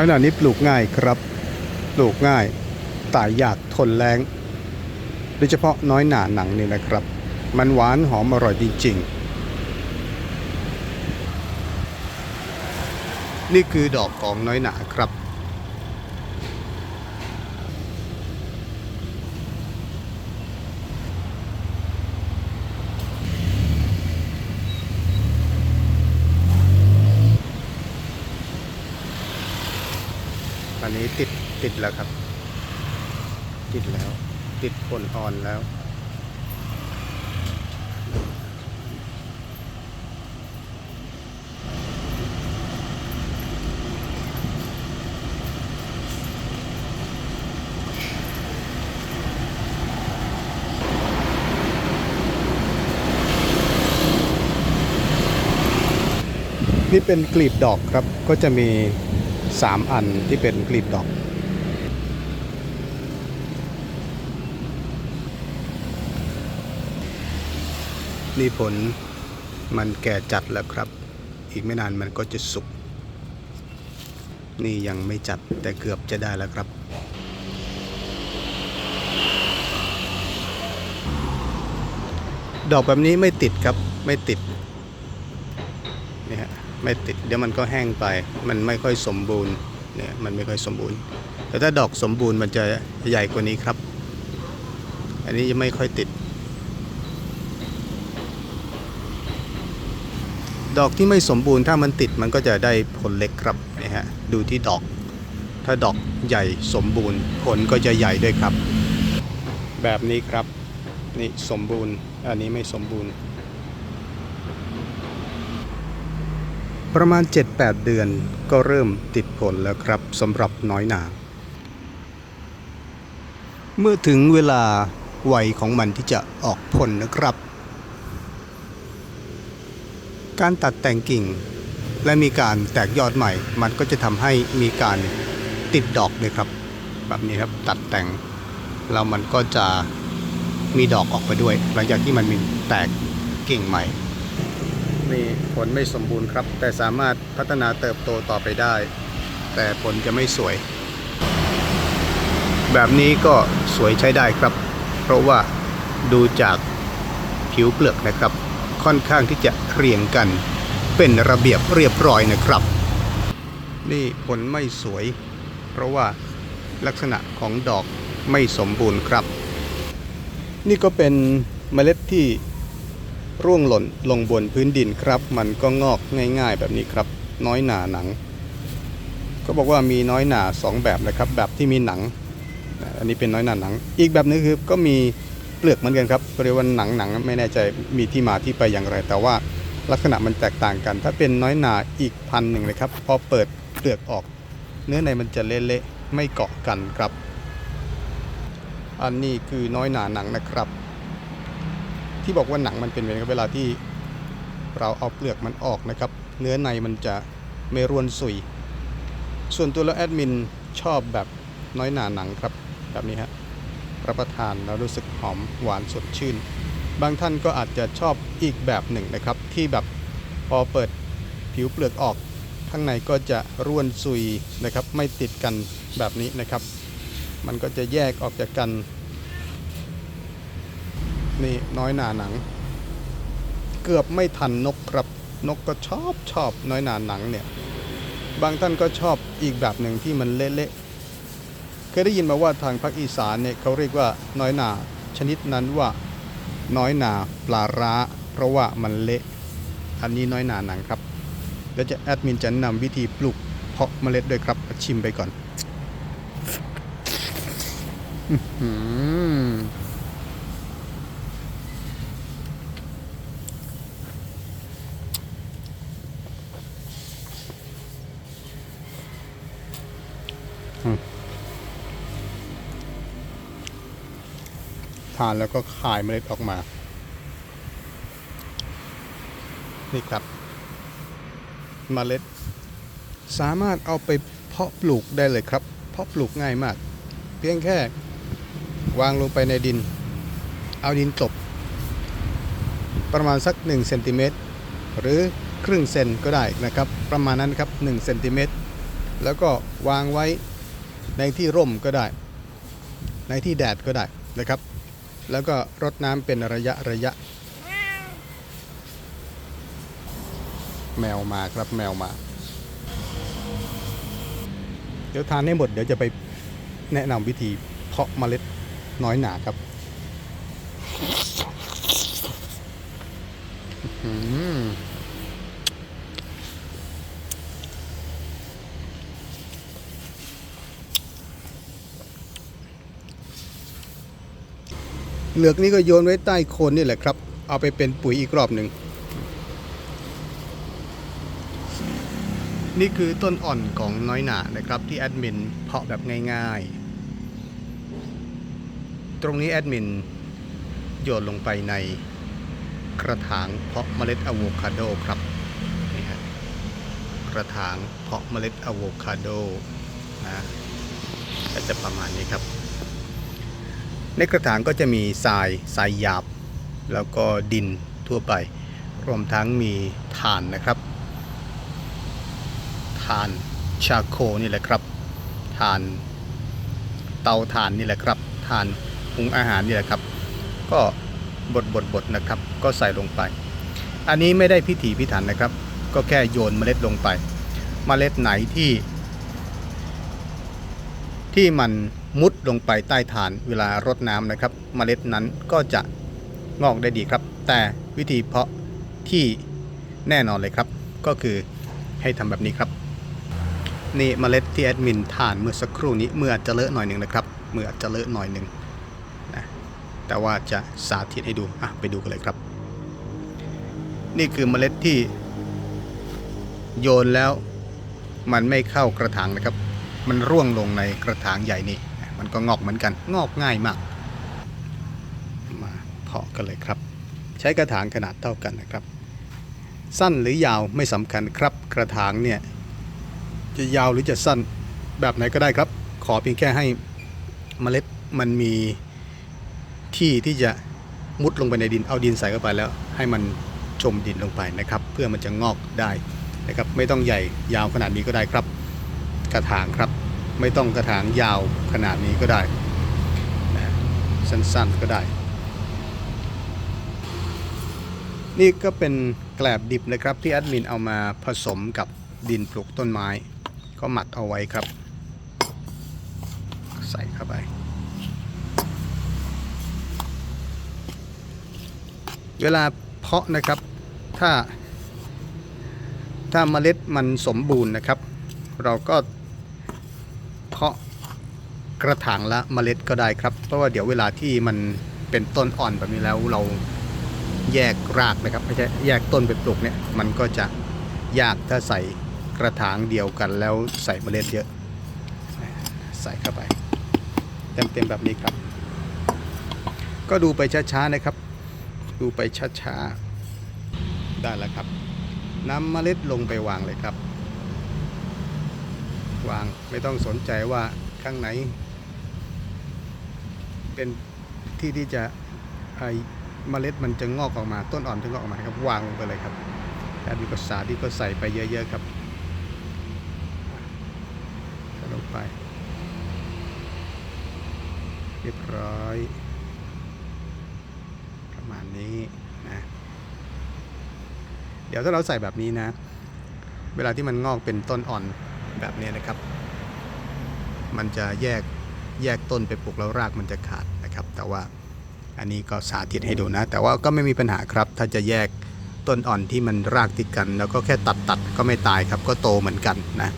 น้อยหนานี้ปลูกง่ายครับ ปลูกง่ายตายยากทนแรงโดยเฉพาะน้อยหนาหนังนี่นะครับ มันหวานหอมอร่อยจริง ๆ นี่คือดอกของน้อยหนาครับ อันนี้ติดติดแล้วครับ ติดแล้ว ติดผลอ่อนแล้วนี่เป็นกลีบดอกครับ ก็จะมี 3 อันที่เป็นกลีบดอกนี่ผลมันแก่จัดแล้วครับ อีกไม่นานมันก็จะสุก นี่ยังไม่จัดแต่เกือบจะได้แล้วครับ ดอกแบบนี้ไม่ติดครับไม่ติด ไม่ติดเดี๋ยวมันก็แห้งไป มันไม่ค่อยสมบูรณ์เนี่ยมันไม่ค่อยสมบูรณ์ แต่ถ้าดอกสมบูรณ์มันจะใหญ่กว่านี้ครับ อันนี้ยังไม่ค่อยติด ดอกที่ไม่สมบูรณ์ถ้ามันติดมันก็จะได้ผลเล็กครับนี่ฮะดูที่ดอก ถ้าดอกใหญ่สมบูรณ์ ผลก็จะใหญ่ด้วยครับ แบบนี้ครับนี่สมบูรณ์ อันนี้ไม่สมบูรณ์ ประมาณ 7-8 เดือนก็เริ่มติดผลแล้วครับสำหรับน้อยหนา เมื่อถึงเวลาวัยของมันที่จะออกผลนะครับ การตัดแต่งกิ่ง และมีการแตกยอดใหม่ มันก็จะทำให้มีการติดดอกเลยครับ แบบนี้ครับตัดแต่งแล้วมันก็จะมีดอกออกไปด้วย หลังจากที่มันมีแตกกิ่งใหม่ นี่ผลไม่สมบูรณ์ครับ แต่สามารถพัฒนาเติบโตต่อไปได้ แต่ผลจะไม่สวย แบบนี้ก็สวยใช้ได้ครับ เพราะว่าดูจากผิวเปลือกนะครับ ค่อนข้างที่จะเรียงกันเป็นระเบียบเรียบร้อยนะครับ นี่ผลไม่สวย เพราะว่าลักษณะของดอกไม่สมบูรณ์ครับ นี่ก็เป็นเมล็ดที่ ร่วงหล่นลงบนพื้นดินครับ มันก็งอกง่าย ๆ แบบนี้ครับ น้อยหนาหนัง ก็บอกว่ามีน้อยหนาสองแบบนะครับ แบบที่มีหนัง อันนี้เป็นน้อยหนาหนัง อีกแบบนึงคือก็มีเปลือกเหมือนกันครับเรียกว่าหนังหนังไม่แน่ใจมีที่มาที่ไปอย่างไร แต่ว่าลักษณะมันแตกต่างกัน ถ้าเป็นน้อยหนาอีกพันหนึ่งเลยครับ พอเปิดเปลือกออก เนื้อในมันจะเละๆไม่เกาะกันครับ อันนี้คือน้อยหนาหนังนะครับ ที่บอกว่าหนังมันเป็นเวลาที่เราเอาเปลือกมันออกนะครับ เนื้อในมันจะไม่ร่วนสุย ส่วนตัวแล้วแอดมินชอบแบบน้อยหนาหนังครับ แบบนี้ฮะรับประทานแล้วรู้สึกหอมหวานสดชื่น บางท่านก็อาจจะชอบอีกแบบหนึ่งนะครับ ที่แบบพอเปิดผิวเปลือกออก ข้างในก็จะร่วนซุยนะครับ ไม่ติดกันแบบนี้นะครับ มันก็จะแยกออกจากกัน นี่น้อยหนาหนัง เกือบไม่ทันนกครับนกก็ชอบชอบน้อยหนาหนังเนี่ย บางท่านก็ชอบอีกแบบหนึ่งที่มันเละๆเคยได้ยินมาว่าทางภาคอีสานเนี่ยเขาเรียกว่าน้อยหนาชนิดนั้นว่าน้อยหนาปลาร้า เพราะว่ามันเละ อันนี้น้อยหนาหนังครับแล้วจะแอดมินจะนำวิธีปลูกเพาะเมล็ดด้วยครับชิมไปก่อน อื ทานแล้วก็คายเมล็ดออกมา นี่ครับเมล็ด สามารถเอาไปเพาะปลูกได้เลยครับ เพาะปลูกง่ายมาก เพียงแค่วางลงไปในดิน เอาดินกลบประมาณสัก1เซนติเมตรหรือครึ่งเซนก็ได้นะครับ ประมาณนั้นครับ1เซนติเมตรแล้วก็วางไว้ในที่ร่มก็ได้ ในที่แดดก็ได้นะครับ แล้วก็รดน้ำเป็นระยะระยะ แมวมาครับแมวมา เดี๋ยวทานให้หมดเดี๋ยวจะไปแนะนำวิธีเพาะเมล็ดน้อยหนาครับอืม เหลือกนี้ก็โยนไว้ใต้โคนนี่แหละครับ เอาไปเป็นปุ๋ยอีกรอบหนึ่ง นี่คือต้นอ่อนของน้อยหนานะครับ ที่แอดมินเพาะแบบง่ายๆ ตรงนี้แอดมินโยนลงไปในกระถางเพาะเมล็ดอะโวคาโดครับนี่ฮะกระถางเพาะเมล็ดอะโวคาโดนะก็จะประมาณนี้ครับ ในกระถางก็จะมีทรายทรายหยาบ แล้วก็ดินทั่วไป รวมทั้งมีถ่านนะครับถ่านชาโคนี่แหละครับถ่านเตาถ่านนี่แหละครับถ่านปรุงอาหารนี่แหละครับ ก็บดบดบดนะครับ ก็ใส่ลงไป อันนี้ไม่ได้พิถีพิถันนะครับ ก็แค่โยนเมล็ดลงไป เมล็ดไหนที่ ที่มัน มุดลงไปใต้ฐานเวลารดน้ำนะครับเมล็ดนั้นก็จะงอกได้ดีครับ แต่วิธีเพาะที่แน่นอนเลยครับ ก็คือให้ทำแบบนี้ครับ นี่เมล็ดที่แอดมินทานเมื่อสักครู่นี้เมื่อจะเลอะหน่อยหนึ่งนะครับเมื่อจจะเลอะหน่อยหนึ่งนะแต่ว่าจะสาธิตให้ดูอะไปดูกันเลยครับ นี่คือเมล็ดที่โยนแล้วมันไม่เข้ากระถางนะครับ มันร่วงลงในกระถางใหญ่นี่ มันก็งอกเหมือนกัน งอกง่ายมาก มาเพาะกันเลยครับ ใช้กระถางขนาดเท่ากันนะครับ สั้นหรือยาวไม่สำคัญครับ กระถางเนี่ยจะยาวหรือจะสั้นแบบไหนก็ได้ครับ ขอเพียงแค่ให้เมล็ดมันมีที่ที่จะมุดลงไปในดินเอาดินใส่เข้าไปแล้ว ให้มันจมดินลงไปนะครับ เพื่อมันจะงอกได้นะครับ ไม่ต้องใหญ่ยาวขนาดนี้ก็ได้ครับ กระถางครับ ไม่ต้องกระถางยาวขนาดนี้ก็ได้นะสั้นๆก็ได้ นี่ก็เป็นแกลบดิบนะครับที่แอดมินเอามาผสมกับดินปลูกต้นไม้ ก็หมักเอาไว้ครับ ใส่เข้าไปเวลาเพาะนะครับ ถ้า ถ้าเมล็ดมันสมบูรณ์นะครับ เราก็ เพาะกระถางละเมล็ดก็ได้ครับ เพราะว่าเดี๋ยวเวลาที่มันเป็นต้นอ่อนแบบนี้แล้วเราแยกรากนะครับไม่ใช่แยกต้นไปปลูกเนี่ยมันก็จะยากถ้าใส่กระถางเดียวกันแล้วใส่เมล็ดเยอะ ใส่เข้าไป เต็มๆแบบนี้ครับ ก็ดูไปช้าๆนะครับ ดูไปช้าๆได้แล้วครับนำเมล็ดลงไปวางเลยครับ วาง ไม่ต้องสนใจว่าข้างไหน เป็นที่ที่จะไอเมล็ดมันจะงอกออกมาต้นอ่อนจะงอกออกมาครับวางลงไปเลยครับแล้วมีภาษาที่ก็ใส่ไปเยอะๆครับลงไป เรียบร้อย ประมาณนี้นะเดี๋ยวถ้าเราใส่แบบนี้นะ เวลาที่มันงอกเป็นต้นอ่อน แบบนี้นะครับ มันจะแยกแยกต้นไปปลูกแล้วรากมันจะขาดนะครับ แต่ว่าอันนี้ก็สาธิตให้ดูนะ แต่ว่าก็ไม่มีปัญหาครับ ถ้าจะแยกต้นอ่อนที่มันรากติดกัน แล้วก็แค่ตัดตัดก็ไม่ตายครับ ก็โตเหมือนกันนะ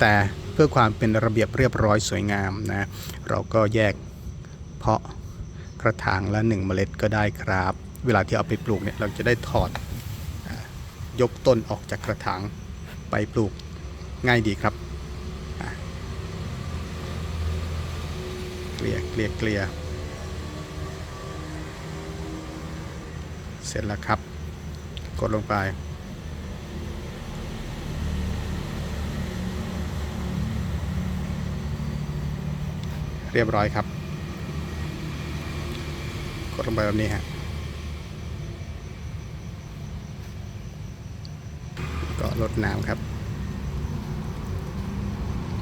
แต่เพื่อความเป็นระเบียบเรียบร้อยสวยงามนะ เราก็แยกเพาะกระถางละหนึ่งเมล็ดก็ได้ครับ เวลาที่เอาไปปลูกเนี่ยเราจะได้ถอดยกต้นออกจากกระถางไปปลูก ง่ายดีครับเกลี่ยเกลี่ยเกลี่ยเสร็จแล้วครับ กดลงไป เรียบร้อยครับ กดลงไปแบบนี้ฮะก็ลดน้ำครับ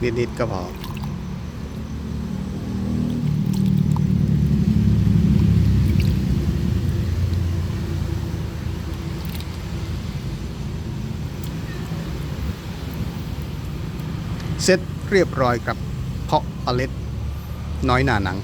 นิดๆก็พอเสร็จเรียบร้อยครับเพาะเมล็ดน้อยหนาหนัง